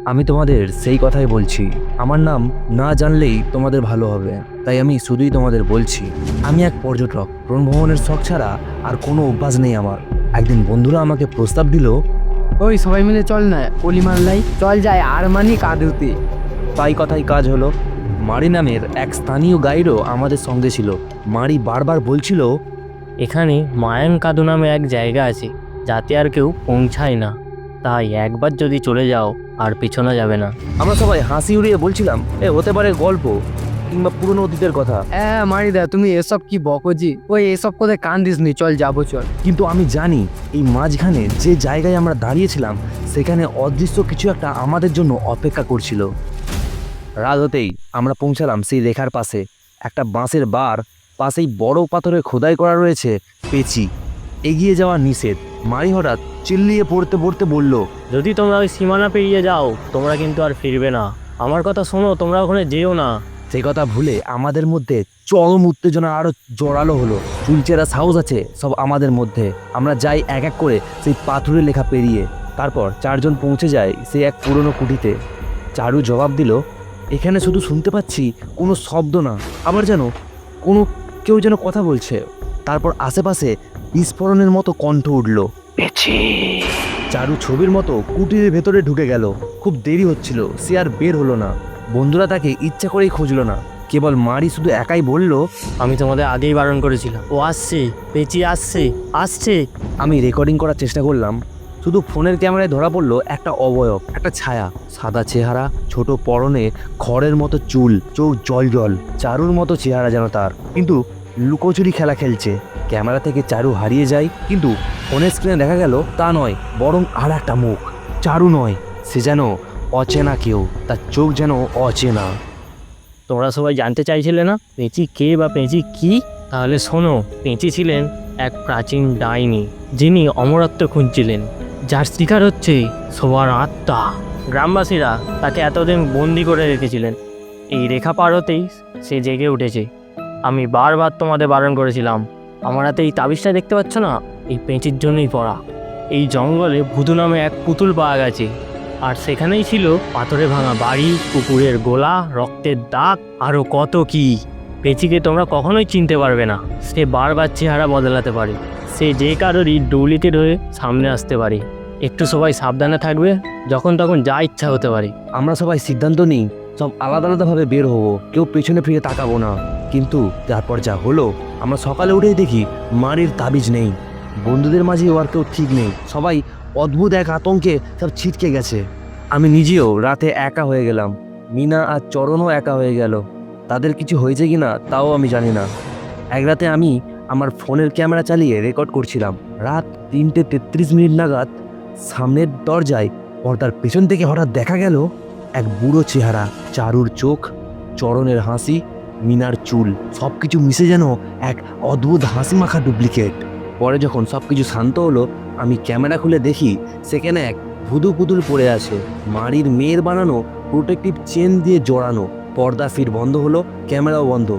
আমি তোমাদের সেই কথাই বলছি। আমার নাম না জানলেই তোমাদের ভালো হবে। তাই আমি শুধুই তোমাদের বলছি আমি এক পর্যটক। ভ্রমণের শখ ছাড়া আর কোনো অভ্যাস নেই আমার। একদিন বন্ধুরা আমাকে প্রস্তাব দিল ওই সবাই মিলে চল না অলি মাল্লাই চল যায় আর মানি কাঁদুতে। তাই কথাই কাজ হলো। মারি নামের এক স্থানীয় গাইডও আমাদের সঙ্গে ছিল। মারি বারবার বলছিল এখানে মায়ান কাদু নামে এক জায়গা আছে যাতে আর কেউ পৌঁছায় না। তাই একবার যদি চলে যাও আর পেছনে যাবে না। আমরা সবাই হাসি উড়িয়ে বলছিলাম এ হতে পারে গল্প কিংবা পুরনো অতীতের কথা। হ্যাঁ মারিদা তুমি এসব কি বকজি? ওই এসব কোথায় কান দিস নি? চল যাব চল। কিন্তু আমি জানি এই মাঝখানে যে জায়গায় আমরা দাঁড়িয়েছিলাম সেখানে অদৃশ্য কিছু একটা আমাদের জন্য অপেক্ষা করছিল। রাত হতেই আমরা পৌঁছালাম সেই রেখার পাশে। একটা বাঁশের বার পাশেই বড় পাথরে খোদাই করা রয়েছে পেচি। এগিয়ে যাওয়া নিষেধ। মারি হঠাৎ চিল্লিয়ে পড়তে পড়তে বলল যদি তোমরা ওই সীমানা পেরিয়ে যাও তোমরা কিন্তু আর ফিরবে না। আমার কথা শোনো তোমরা ওখানে যেও না। সেই কথা ভুলে আমাদের মধ্যে চরম উত্তেজনা আরও জোরালো হলো। চুলচেরা সাহস আছে সব আমাদের মধ্যে। আমরা যাই এক এক করে সেই পাথরের লেখা পেরিয়ে। তারপর চারজন পৌঁছে যায় সেই এক পুরনো কুটিতে। চারু জবাব দিল এখানে শুধু শুনতে পাচ্ছি কোনো শব্দ না। আবার যেন কোনো কেউ যেন কথা বলছে। তারপর আশেপাশে বিস্ফোরণের মতো কণ্ঠ উঠল। চারু ছবির মতো কুটিরের ভেতরে ঢুকে গেল। খুব দেরি হচ্ছিল সে আর বের হলো না। বন্ধুরা তাকে ইচ্ছা করেই খুঁজলো না। কেবল মারি শুধু একাই বলল আমি তোমাদের আগেই বারণ করেছিলাম। ও আসছে পেঁচি আসছে আসছে। আমি রেকর্ডিং করার চেষ্টা করলাম। শুধু ফোনের ক্যামেরায় ধরা পড়ল একটা অবয়ব একটা ছায়া। সাদা চেহারা ছোট পরনে খড়ের মতো চুল চোখ জল জল চারুর মতো চেহারা যেন তার। কিন্তু লুকোচুরি খেলা খেলছে। ক্যামেরা থেকে চারু হারিয়ে যায়, কিন্তু ফোনের স্ক্রিনে দেখা গেল তা নয়, বরং আর একটা মুখ। চারু নয়, সে যেন অচেনা কেউ, তার চোখ যেন অচেনা। তোমরা সবাই জানতে চাইছিলে না? পেঁচি কে বা পেঁচি কি? তাহলে শোনো, পেঁচি ছিলেন এক প্রাচীন ডাইনি, যিনি অমরত্ব খুঁজছিলেন, যার শিকার হচ্ছে সবার আত্মা। গ্রামবাসীরা তাকে এতদিন বন্দি করে রেখেছিলেন। এই রেখা পার হতেই সে জেগে উঠেছে। আমি বারবার তোমাদের বারণ করেছিলাম আমার হাতে এই তাবিজটা দেখতে পাচ্ছ না? এই পেঁচির জন্যই পড়া। এই জঙ্গলে ভুতু নামে এক পুতুল পাওয়া গেছে। আর সেখানেই ছিল পাথরে ভাঙা বাড়ি কুকুরের গোলা, রক্তের দাগ আরও কত কি। পেঁচিকে তোমরা কখনোই চিনতে পারবে না। সে বারবার চেহারা বদলাতে পারে। সে যে কারোরই ডুপ্লিকেট হয়ে সামনে আসতে পারে। একটু সবাই সাবধানে থাকবে, যখন তখন যা ইচ্ছা হতে পারে। আমরা সবাই সিদ্ধান্ত নিই, সব আলাদা আলাদাভাবে বের হব। কেউ পেছনে ফিরে তাকাবো না। কিন্তু তারপর যা হলো, আমরা সকালে উঠেই দেখি মারির তাবিজ নেই। বন্ধুদের মাঝে আর কেউ ঠিক নেই। সবাই অদ্ভুত এক আতঙ্কে সব ছিটকে গেছে। আমি নিজেও রাতে একা হয়ে গেলাম। মিনা আর চরণও একা হয়ে গেল। তাদের কিছু হয়েছে কি না তাও আমি জানি না। এক রাতে আমি আমার ফোনের ক্যামেরা চালিয়ে রেকর্ড করছিলাম। রাত তিনটে তেত্রিশ মিনিট নাগাদ সামনের দরজায় পর্দার পেছন থেকে হঠাৎ দেখা গেল এক বুড়ো চেহারা, চারুর চোখ, চরণের হাসি মিনার চুল সব কিছু মিশে যেন এক অদ্ভুত হাসি মাখা ডুপ্লিকেট। পরে যখন সব কিছু শান্ত হলো, আমি ক্যামেরা খুলে দেখি সেখানে এক ভুদু পুতুল পড়ে আছে। মাড়ির মেয়ের বানানো প্রোটেক্টিভ চেন দিয়ে জড়ানো। পর্দা ফির বন্ধ হলো, ক্যামেরাও বন্ধ।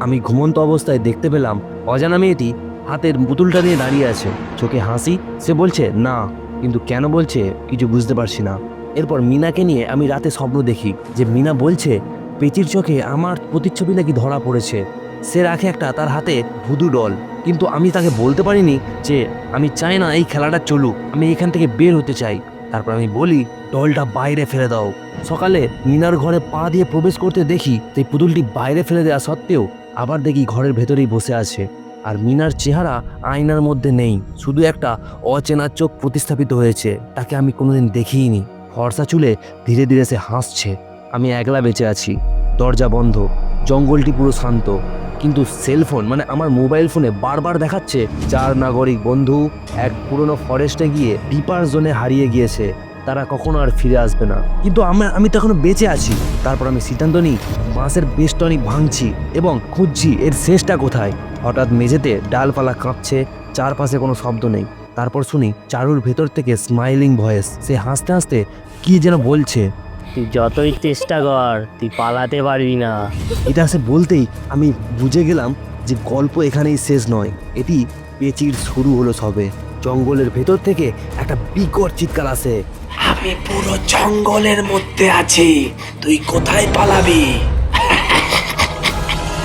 আমি ঘুমন্ত অবস্থায় দেখতে পেলাম, অজানা মেয়েটি হাতের পুতুলটা নিয়ে দাঁড়িয়ে আছে। চোখে হাসি, সে বলছে, না। কিন্তু কেন বলছে, কিছু বুঝতে পারছি না। এরপর মিনাকে নিয়ে আমি রাতে স্বপ্ন দেখি যে মিনা বলছে পেচির চোখে আমার প্রতিচ্ছবি নাকি ধরা পড়েছে। সে রাখে একটা তার হাতে ভুদু ডল। কিন্তু আমি তাকে বলতে পারিনি যে আমি চাই না এই খেলাটা চলুক, আমি এখান থেকে বের হতে চাই। তারপর আমি বলি, ডলটা বাইরে ফেলে দাও। সকালে মিনার ঘরে পা দিয়ে প্রবেশ করতে দেখি সেই পুতুলটি বাইরে ফেলে দেওয়া সত্ত্বেও আবার দেখি ঘরের ভেতরেই বসে আছে। আর মিনার চেহারা আয়নার মধ্যে নেই, শুধু একটা অচেনা চোখ প্রতিস্থাপিত হয়েছে, তাকে আমি কোনোদিন দেখিইনি ফর্সা চুলে ধীরে ধীরে সে হাসছে। আমি একলা বেঁচে আছি। দরজা বন্ধ, জঙ্গলটি পুরো শান্ত। কিন্তু সেলফোন মানে আমার মোবাইল ফোনে বারবার দেখাচ্ছে চার নাগরিক বন্ধু, এক পুরনো ফরেস্টে গিয়ে ডিপার জোনে হারিয়ে গিয়েছে। তারা কখনো আর ফিরে আসবে না। কিন্তু আমরা আমি তো এখনও বেঁচে আছি। তারপর আমি সিদ্ধান্ত নিই, বাঁশের বেষ্টনী ভাঙছি এবং খুঁজছি এর শেষটা কোথায়। হঠাৎ মেঝেতে ডালপালা কাঁপছে, চারপাশে কোনো শব্দ নেই। তারপর শুনি চারুর ভেতর থেকে স্মাইলিং ভয়েস সে হাসতে হাসতে কি যেন বলছে। তুই যতই চেষ্টা কর তুই পালাতে পারবি না। এটা সে বলতেই আমি বুঝে গেলাম যে গল্প এখানেই শেষ নয়। এটি পেচির শুরু হলো সবে জঙ্গলের ভেতর থেকে একটা বিকট চিৎকার আসে। আমি পুরো জঙ্গলের মধ্যে আছি। তুই কোথায় পালাবি?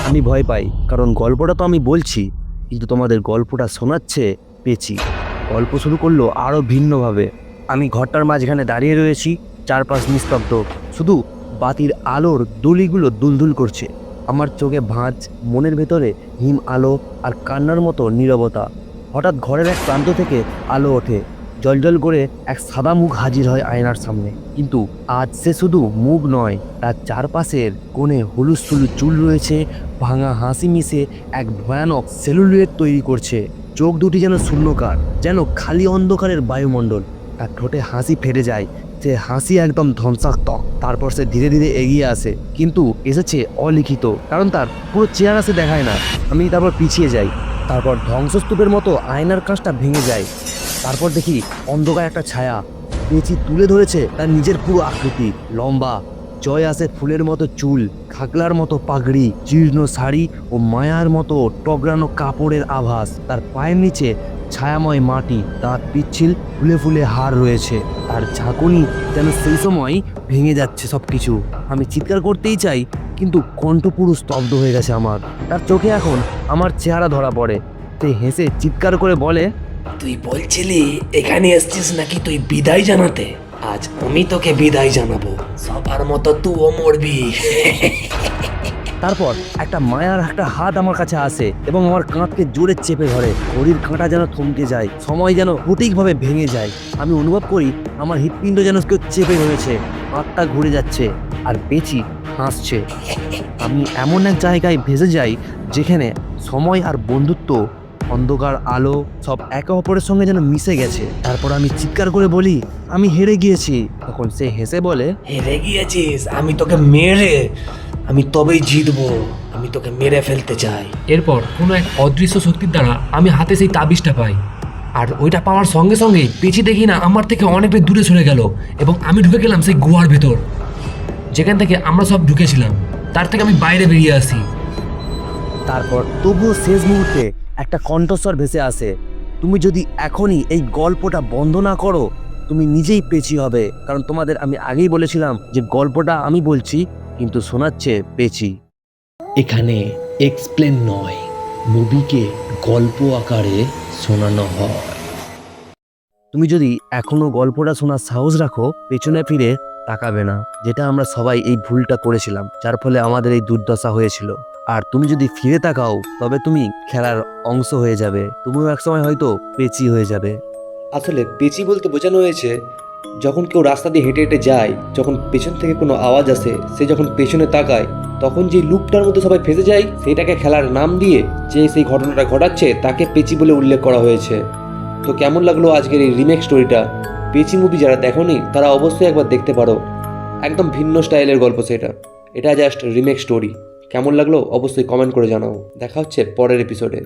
আমি ভয় পাই কারণ গল্পটা তো আমি বলছি কিন্তু তোমাদের গল্পটা শোনাচ্ছে পেছি গল্প শুরু করল আরও ভিন্নভাবে। আমি ঘরটার মাঝখানে দাঁড়িয়ে রয়েছি চারপাশ নিস্তব্ধ। শুধু বাতির আলোর দুলিগুলো দুলদুল করছে। আমার চোখে ভাঁজ, মনের ভেতরে হিম আলো আর কান্নার মতো নীরবতা। হঠাৎ ঘরের এক প্রান্ত থেকে আলো ওঠে। জলজল করে এক সাদা মুখ হাজির হয় আয়নার সামনে। কিন্তু আজ সে শুধু মুখ নয়, তার চারপাশের কোণে হলুদ সুলু চুল রয়েছে, ভাঙা হাসি মিশে এক ভয়ানক সেলুলুয়েট তৈরি করছে। চোখ দুটি যেন শূন্যকার, যেন খালি অন্ধকারের বায়ুমণ্ডল। তার ঠোঁটে হাসি ফেটে যায় সে হাসি একদম ধ্বংসাত্মক তারপর সে ধীরে ধীরে এগিয়ে আসে, কিন্তু এসেছে অলিখিত, কারণ তার পুরো চেয়ার সে দেখায় না। আমি তারপর পিছিয়ে যাই। তারপর ধ্বংসস্তূপের মতো আয়নার কাঁচটা ভেঙে যায়। তারপর দেখি অন্ধকার একটা ছায়া। পেঁচি তুলে ধরেছে তার নিজের পুরো আকৃতি। লম্বা জয় আসে ফুলের মতো চুল, খাগলার মতো পাগড়ি, জীর্ণ শাড়ি ও মায়ার মতো টগরানো কাপড়ের আভাস। তার পায়ের নিচে ছায়াময় মাটি দাঁত পিচ্ছিল ফুলে ফুলে হার রয়েছে। আর ঝাঁকুনি যেন সেই সময় ভেঙে যাচ্ছে সব কিছু আমি চিৎকার করতেই চাই, কিন্তু কণ্ঠ পুরো স্তব্ধ হয়ে গেছে আমার। তার চোখে এখন আমার চেহারা ধরা পড়ে। সে হেসে চিৎকার করে বলে, তুই বলছিলি এখানে এসছিস নাকি তুই বিদায় জানাতে? আজ আমি তোকে বিদায় জানাব। সবার মতো তুইও মরবি। তারপর একটা মায়ার একটা হাত আমার কাছে আসে এবং আমার কাঁধকে জোরে চেপে ধরে। ঘড়ির কাঁটা যেন থমকে যায়, সময় যেন সঠিকভাবে ভেঙে যায়। আমি অনুভব করি আমার হৃৎপিণ্ড যেন কেউ চেপে ধরেছে হাতটা ঘুরে যাচ্ছে আর বেঁচি হাসছে। আমি এমন এক জায়গায় ভেসে যাই যেখানে সময় আর বন্ধুত্ব অন্ধকার আলো সব একে অপরের সঙ্গে যেন মিশে গেছে। তারপর আমি চিৎকার করে বলি আমি হেরে গিয়েছি। তখন সে হেসে বলে হেরে গিয়েছিস আমি তোকে মেরে আমি তবেই জিতবো আমি তোকে মেরে ফেলতে চাই। এরপর কোনো এক অদৃশ্য শক্তির দ্বারা আমি হাতে সেই তাবিজটা পাই। আর ওইটা পাওয়ার সঙ্গে সঙ্গেই পেছি দেখি না আমার থেকে অনেকটা দূরে সরে গেল এবং আমি ঢুকে গেলাম সেই গুহার ভেতর। যেখান থেকে আমরা সব ঢুকেছিলাম তার থেকে আমি বাইরে বেরিয়ে আসি। তারপর তবুও শেষ মুহূর্তে একটা কণ্ঠস্বর ভেসে আসে। তুমি যদি এখনই এই গল্পটা বন্ধ না করো তুমি নিজেই পেছি হবে। কারণ তোমাদের আমি আগেই বলেছিলাম যে গল্পটা আমি বলছি কিন্তু শোনাচ্ছে পেছি এখানে এক্সপ্লেন নয় মুভিকে গল্প আকারে শোনানো হয়। তুমি যদি এখনও গল্পটা শোনার সাহস রাখো পেছনে ফিরে তাকাবে না যেটা আমরা সবাই এই ভুলটা করেছিলাম যার ফলে আমাদের এই দুর্দশা হয়েছিল। আর তুমি যদি ফিরে তাকাও, তবে তুমি খেলার অংশ হয়ে যাবে। তুমিও একসময় হয়তো পেচি হয়ে যাবে। আসলে পেচি বলতে বোঝানো হয়েছে, যখন কেউ রাস্তা দিয়ে হেঁটে হেঁটে যায়, যখন পেছন থেকে কোনো আওয়াজ আসে, সে যখন পেছনে তাকায়, তখন যে লুপটার মধ্যে সবাই ফেসে যায় সেটাকে খেলার নাম দিয়ে যে সেই ঘটনাটা ঘটাচ্ছে, তাকে পেচি বলে উল্লেখ করা হয়েছে। তো কেমন লাগল আজকের এই রিমেক স্টোরিটা পেচি মুভি যারা দেখোনি, তারা অবশ্যই একবার দেখতে পারো। একদম ভিন্ন স্টাইলের গল্প সেটা। এটা জাস্ট রিমেক স্টোরি কেমন লাগল অবশ্যই কমেন্ট করে জানাও। দেখা হচ্ছে পরের এপিসোডে